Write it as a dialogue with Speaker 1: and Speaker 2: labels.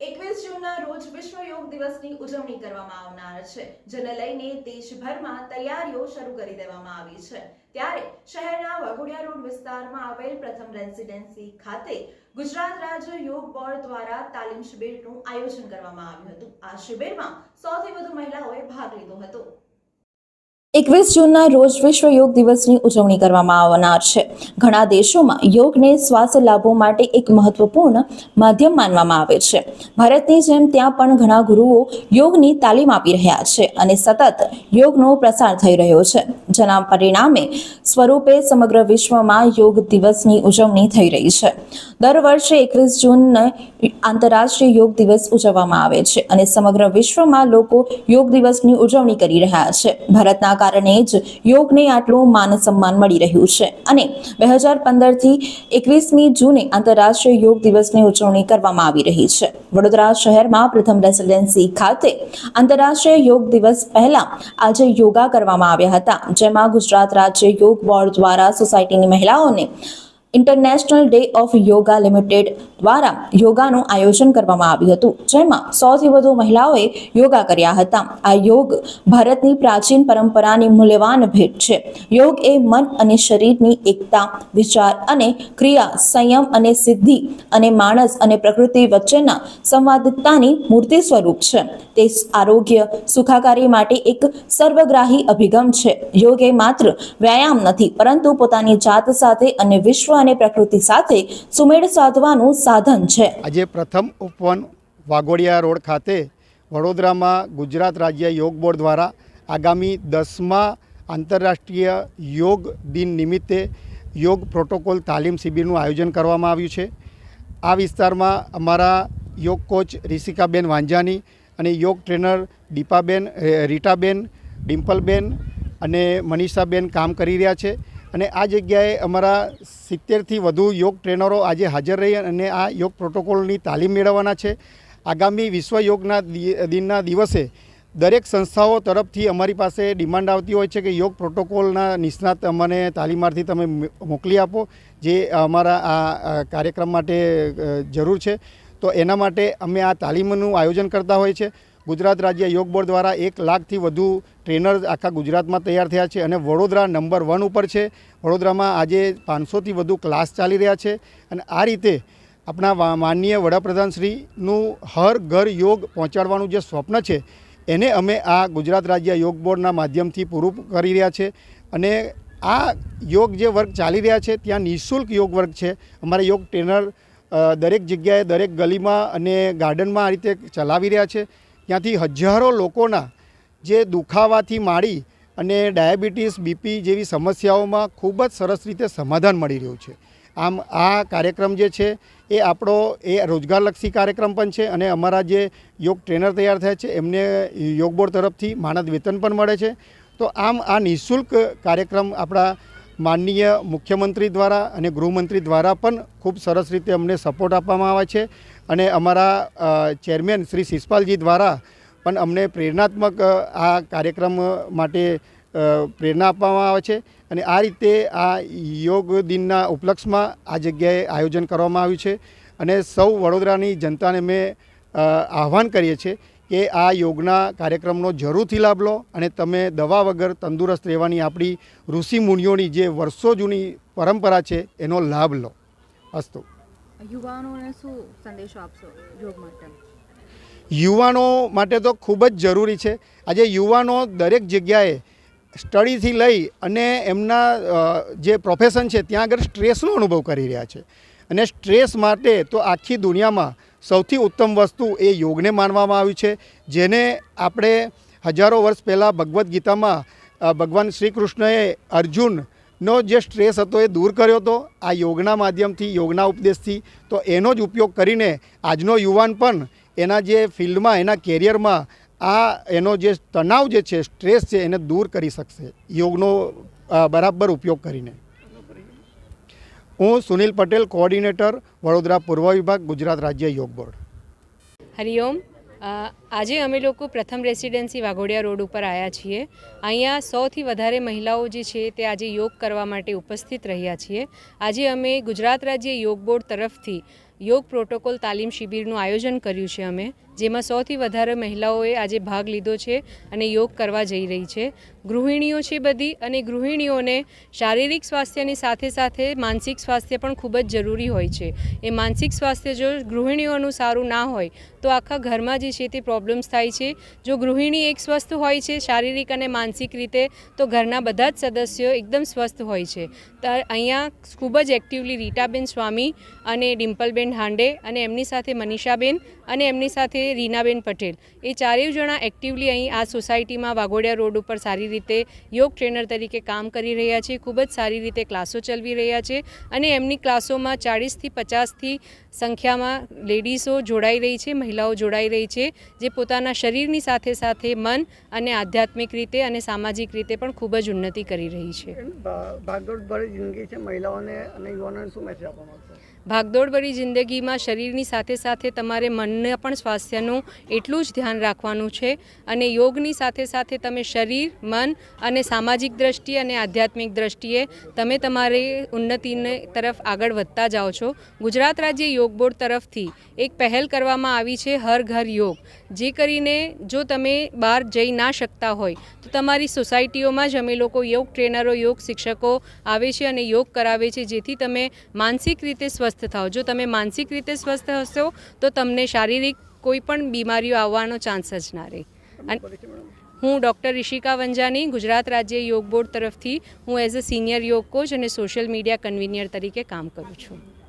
Speaker 1: એકવીસ જૂનના રોજ વિશ્વ યોગ દિવસની ઉજવણી કરવામાં આવનાર છે, જેને લઈને દેશભરમાં તૈયારીઓ શરૂ કરી દેવામાં આવી છે. ત્યારે શહેરના વાઘોડિયા રોડ વિસ્તારમાં આવેલ પ્રથમ રેસિડેન્સી ખાતે ગુજરાત રાજ્ય યોગ બોર્ડ દ્વારા તાલીમ શિબિરનું આયોજન કરવામાં આવ્યું હતું. આ શિબિરમાં સૌથી વધુ મહિલાઓએ ભાગ લીધો હતો. એકવીસ જૂનના રોજ વિશ્વ યોગ દિવસની ઉજવણી કરવામાં આવનાર છે. ઘણા દેશોમાં યોગને સ્વાસ્થ્ય લાભો માટે એક મહત્વપૂર્ણ માધ્યમ માનવામાં આવે છે. ભારતની જેમ ત્યાં પણ ઘણા ગુરુઓ યોગની તાલીમ આપી રહ્યા છે અને સતત યોગનો પ્રસાર થઈ રહ્યો છે. જેના પરિણામે સ્વરૂપે સમગ્ર વિશ્વમાં યોગ દિવસની ઉજવણી થઈ રહી છે. દર વર્ષે એકવીસ જૂનને આંતરરાષ્ટ્રીય યોગ દિવસ ઉજવવામાં આવે છે અને સમગ્ર વિશ્વમાં લોકો યોગ દિવસની ઉજવણી કરી રહ્યા છે. ભારતના કારણે જ યોગને આટલું માન સન્માન મળી રહ્યું છે. અને બે હજાર પંદરથી એકવીસમી જૂને આંતરરાષ્ટ્રીય યોગ દિવસની ઉજવણી કરવામાં આવી રહી છે. વડોદરા શહેરમાં પ્રથમ રેસિડેન્સી ખાતે આંતરરાષ્ટ્રીય યોગ દિવસ પહેલા આજે યોગા કરવામાં આવ્યા હતા, જેમાં ગુજરાત રાજ્ય યોગ બોર્ડ દ્વારા સોસાયટીની મહિલાઓને international day of yoga limited દ્વારા યોગાનું આયોજન કરવામાં આવ્યું હતું, જેમાં સૌથી વધુ મહિલાઓએ યોગા કર્યા હતા. આ યોગ ભારતની પ્રાચીન પરંપરાની મૂલ્યવાન ભેટ છે. યોગ એ મન અને શરીરની એકતા, વિચાર અને ક્રિયા, સંયમ અને સિદ્ધિ અને માણસ અને પ્રકૃતિ વચ્ચેના સંવાદિતતાની મૂર્તિ સ્વરૂપ છે. તે આરોગ્ય, સુખાકારી માટે એક સર્વગ્રાહી અભિગમ છે. યોગ એ માત્ર વ્યાયામ નથી, પરંતુ પોતાની જાત સાથે અને વિશ્વ અને પ્રકૃતિ સાથે સુમેળ સાધવાનું સાધન છે.
Speaker 2: આજે પ્રથમ ઉપવન વાઘોડિયા રોડ ખાતે વડોદરામાં ગુજરાત રાજ્ય યોગ બોર્ડ દ્વારા આગામી દસમા આંતરરાષ્ટ્રીય યોગ દિન નિમિત્તે યોગ પ્રોટોકોલ તાલીમ શિબિરનું આયોજન કરવામાં આવ્યું છે. આ વિસ્તારમાં અમારા યોગ કોચ રિષિકાબેન વાંજાની અને યોગ ટ્રેનર દીપાબેન રીટાબેન, ડિમ્પલબેન અને મનીષાબેન કામ કરી રહ્યા છે. અને આ જગ્યાએ અમારા સિત્તેરથી વધુ યોગ ટ્રેનરો આજે હાજર રહી અને આ યોગ પ્રોટોકોલની તાલીમ મેળવવાના છે. આગામી વિશ્વ યોગના દિનના દિવસે દરેક સંસ્થાઓ તરફથી અમારી પાસે ડિમાન્ડ આવતી હોય છે કે યોગ પ્રોટોકોલના નિષ્ણાત અમને તાલીમાર્થી તમે મોકલી આપો, જે અમારા આ કાર્યક્રમ માટે જરૂર છે. તો એના માટે અમે આ તાલીમનું આયોજન કરતા હોય છે. ગુજરાત રાજ્ય યોગ બોર્ડ દ્વારા એક લાખથી વધુ ટ્રેનર આખા ગુજરાતમાં તૈયાર થયા છે અને વડોદરા નંબર વન ઉપર છે. વડોદરામાં આજે પાંચસોથી વધુ ક્લાસ ચાલી રહ્યા છે અને આ રીતે આપણા માનનીય વડાપ્રધાનશ્રીનું હર ઘર યોગ પહોંચાડવાનું જે સ્વપ્ન છે, એને અમે આ ગુજરાત રાજ્ય યોગ બોર્ડના માધ્યમથી પૂરું કરી રહ્યા છે. અને આ યોગ જે વર્ગ ચાલી રહ્યા છે, ત્યાં નિઃશુલ્ક યોગ વર્ગ છે. અમારા યોગ ટ્રેનર દરેક જગ્યાએ દરેક ગલીમાં અને ગાર્ડનમાં આ રીતે ચલાવી રહ્યા છે. ત્યાંથી હજારો લોકોના જે દુખાવાથી માડી અને ડાયાબિટીસ, બીપી જેવી સમસ્યાઓમાં ખૂબ જ સરસ રીતે સમાધાન મળી રહ્યું છે. આમ આ કાર્યક્રમ જે છે, એ આપણો એ રોજગારલક્ષી કાર્યક્રમ પણ છે અને અમારા જે યોગ ટ્રેનર તૈયાર થયા છે, એમને યોગ બોર્ડ તરફથી માનદ વેતન પણ મળે છે. તો આમ આ નિઃશુલ્ક કાર્યક્રમ આપણા માનનીય મુખ્યમંત્રી દ્વારા અને ગૃહમંત્રી દ્વારા પણ ખૂબ સરસ રીતે અમને સપોર્ટ આપવામાં આવે છે. અને અમારા ચેરમેન શ્રી શિષપાલજી દ્વારા પણ અમને પ્રેરણાત્મક આ કાર્યક્રમ માટે પ્રેરણા આપવામાં આવે છે. અને આ રીતે આ યોગ દિનના ઉપલક્ષમાં આ જગ્યાએ આયોજન કરવામાં આવ્યું છે. અને સૌ વડોદરાની જનતાને મેં આહવાન કરીએ છીએ કે આ યોગના કાર્યક્રમનો જરૂરથી લાભ લો અને તમે દવા વગર તંદુરસ્ત રહેવાની આપણી ઋષિ મુનિઓની જે વર્ષો જૂની પરંપરા છે એનો લાભ લો. અસ્તુ.
Speaker 3: યુવાનોને શું સંદેશો આપશો
Speaker 2: યુવાનો માટે તો ખૂબ જ જરૂરી છે. આજે યુવાનો દરેક જગ્યાએ સ્ટડીથી લઈ અને એમના જે પ્રોફેશન છે, ત્યાં આગળ સ્ટ્રેસનો અનુભવ કરી રહ્યા છે. અને સ્ટ્રેસ માટે તો આખી દુનિયામાં સૌથી ઉત્તમ વસ્તુ એ યોગને માનવામાં આવ્યું છે, જેને આપણે હજારો વર્ષ પહેલાં ભગવદ્ ગીતામાં ભગવાન શ્રી કૃષ્ણએ અર્જુનનો જે સ્ટ્રેસ હતો એ દૂર કર્યો હતો. આ યોગના માધ્યમથી, યોગના ઉપદેશથી, તો એનો જ ઉપયોગ કરીને આજનો યુવાન પણ એના જે ફિલ્ડમાં, એના કેરિયરમાં આ એનો જે તણાવ જે છે, સ્ટ્રેસ છે, એને દૂર કરી શકશે. યોગનો બરાબર ઉપયોગ કરીને. હું સુનિલ પટેલ, કોઓર્ડિનેટર, વડોદરા પૂર્વ વિભાગ, ગુજરાત રાજ્ય યોગ બોર્ડ.
Speaker 4: હરિઓમ આજે અમે લોકો પ્રથમ રેસિડેન્સી વાઘોડિયા રોડ ઉપર આવ્યા છીએ. અહીંયા સૌથી વધારે મહિલાઓ જે છે તે આજે યોગ કરવા માટે ઉપસ્થિત રહ્યા છીએ. આજે અમે ગુજરાત રાજ્ય યોગ બોર્ડ તરફથી યોગ પ્રોટોકોલ તાલીમ શિબિરનું આયોજન કર્યું છે અમે. જેમાં સૌથી વધારે મહિલાઓએ આજે ભાગ લીધો છે અને યોગ કરવા જઈ રહી છે. ગૃહિણીઓ છે બધી અને ગૃહિણીઓને શારીરિક સ્વાસ્થ્યની સાથે સાથે માનસિક સ્વાસ્થ્ય પણ ખૂબ જ જરૂરી હોય છે. એ માનસિક સ્વાસ્થ્ય જો ગૃહિણીઓનું સારું ના હોય, તો આખા ઘરમાં જે છે તે પ્રોબ્લેમ્સ થાય છે. જો ગૃહિણી એક સ્વસ્થ હોય છે શારીરિક અને માનસિક રીતે, તો ઘરના બધા જ સદસ્યો એકદમ સ્વસ્થ હોય છે. તો અહીંયા ખૂબ જ એક્ટિવલી રીટાબેન સ્વામી અને ડિમ્પલબેન હાંડે અને એમની સાથે મનીષાબેન અને એમની સાથે રીનાબેન પટેલ. એ ચારેય જણા એક્ટિવલી અહીં આ સોસાયટીમાં વાઘોડિયા રોડ ઉપર સારી રીતે યોગ ટ્રેનર તરીકે કામ કરી રહ્યા છે. ખૂબ જ સારી રીતે ક્લાસો ચલાવી રહ્યા છે અને એમની ક્લાસોમાં ચાળીસથી પચાસથી સંખ્યામાં લેડીઝો જોડાઈ રહી છે, મહિલાઓ જોડાઈ રહી છે, જે પોતાના શરીરની સાથે સાથે મન અને આધ્યાત્મિક રીતે અને સામાજિક રીતે પણ ખૂબ જ ઉન્નતિ કરી રહી છે. ભાગદોડભરી જિંદગીમાં શરીરની સાથે સાથે તમારે મનને પણ સ્વાસ્થ્યનું એટલું જ ધ્યાન રાખવાનું છે અને યોગની સાથે સાથે તમે શરીર, મન અને સામાજિક દ્રષ્ટિએ અને આધ્યાત્મિક દ્રષ્ટિએ તમે તમારી ઉન્નતિને તરફ આગળ વધતા જાઓ છો. ગુજરાત રાજ્ય યોગ બોર્ડ તરફથી એક પહેલ કરવામાં આવી છે હર ઘર યોગ. જે કરીને જો તમે બહાર જઈ ના શકતા હોય, તો તમારી સોસાયટીઓમાં જ અમે લોકો યોગ ટ્રેનરો, યોગ શિક્ષકો આવે છે અને યોગ કરાવે છે, જેથી તમે માનસિક રીતે સ્વસ્થ થાઓ. જો તમે માનસિક રીતે સ્વસ્થ હશો તો તમને શારીરિક કોઈ પણ બીમારીઓ આવવાનો ચાન્સ જ ના રહે. અને હું ડૉક્ટર ઋષિકા વંજાની ગુજરાત રાજ્ય યોગ બોર્ડ તરફથી હું as a senior yoga coach અને સોશિયલ મીડિયા કન્વીનિયર તરીકે કામ કરું છું.